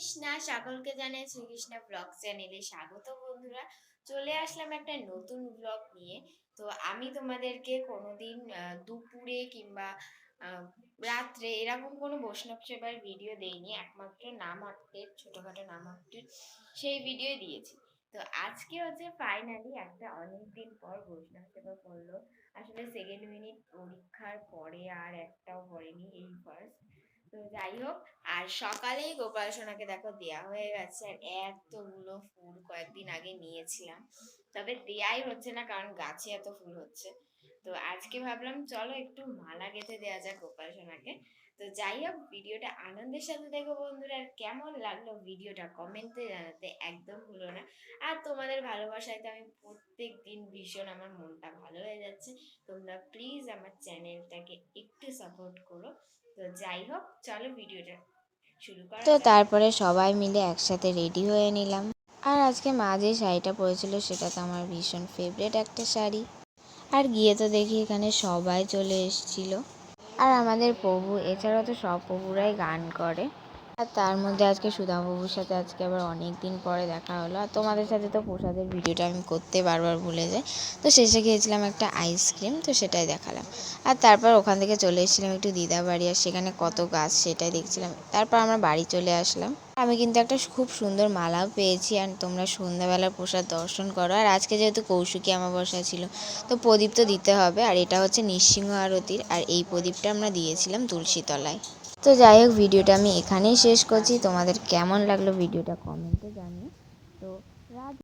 কৃষ্ণা সকলকে জানাই শ্রীকৃষ্ণা ব্লগ চ্যানেলে স্বাগত বন্ধুরা। চলে আসলাম একটা নতুন ব্লগ নিয়ে। তো আমি তোমাদেরকে কোনোদিন দুপুরে কিংবা রাত্রে এরকম কোনো বৈষ্ণব সেবার ভিডিও দেইনি। একমাত্র নাম আপডেট ছোটখাটো নাম আপডেট সেই ভিডিও দিয়েছি। তো আজকে হচ্ছে ফাইনালি একটা অনেক দিন পর বৈষ্ণব সেবা করল আসলে সেকেন্ড মিনিট পরীক্ষার পরে আর একটাও ফার্স্ট তো যাই হোক, আর সকালেই গোপাল সোনাকে দেখো দেয়া হয়ে গেছে। আর এতগুলো ফুল কয়েকদিন আগে নিয়েছিলাম। তবে দেয়াই হচ্ছে না, কারণ গাছে এত ফুল হচ্ছে। তো আজকে ভাবলাম, চলো একটু মালা গেঁথে দেওয়া যাক গোপাল সোনাকে। তো যাই হোক ভিডিওটা আনন্দের সাথে দেখো বন্ধুরা আর কেমন লাগল ভিডিওটা কমেন্টে জানাতে একদম ভুলো না। আর তোমাদের ভালোবাসায় তো আমি প্রত্যেক দিন ভীষণ আমার মনটা ভালো হয়ে যাচ্ছে। তোমরা প্লিজ আমার চ্যানেলটাকে একটু সাপোর্ট করো। তো যাই হোক চলো ভিডিওটা শুরু করা তো তারপরে সবাই মিলে একসাথে রেডি হয়ে নিলাম। আর আজকে মা যে শাড়িটা পরেছিল সেটা তো আমার ভীষণ ফেভারিট একটা শাড়ি। আর গিয়ে তো দেখি এখানে সবাই চলে এসেছিল। আর আমাদের প্রভু এছাড়া তো সব প্রভুরাই গান করে। আর তার মধ্যে আজকে প্রভুর সাথে আজকে আবার অনেক দিন পরে দেখা হলো। আর তোমাদের সাথে তো প্রসাদের ভিডিওটা আমি করতে বারবার ভুলে যাই। তো শেষে খেয়েছিলাম একটা আইসক্রিম তো সেটাই দেখালাম। আর তারপর ওখান থেকে চলে এসেছিলাম একটু দিদা বাড়ি, আর সেখানে কত গাছ সেটাই দেখছিলাম। তারপর আমরা বাড়ি চলে আসলাম। আমি কিন্তু একটা খুব সুন্দর মালাও পেয়েছি, আর তোমরা সন্ধ্যাবেলা প্রসাদ দর্শন করো। আর আজকে যেহেতু কৌশিকী অমাবস্যা ছিল, তো প্রদীপ তো দিতে হবে। আর এটা হচ্ছে নৃসিংহ আরতির, আর এই প্রদীপটা আমরা দিয়েছিলাম তুলসী তলায় তো যাই হোক, ভিডিওটা আমি এখানেই শেষ করছি। তোমাদের কেমন লাগল ভিডিওটা কমেন্টে জানিও। তো রাজ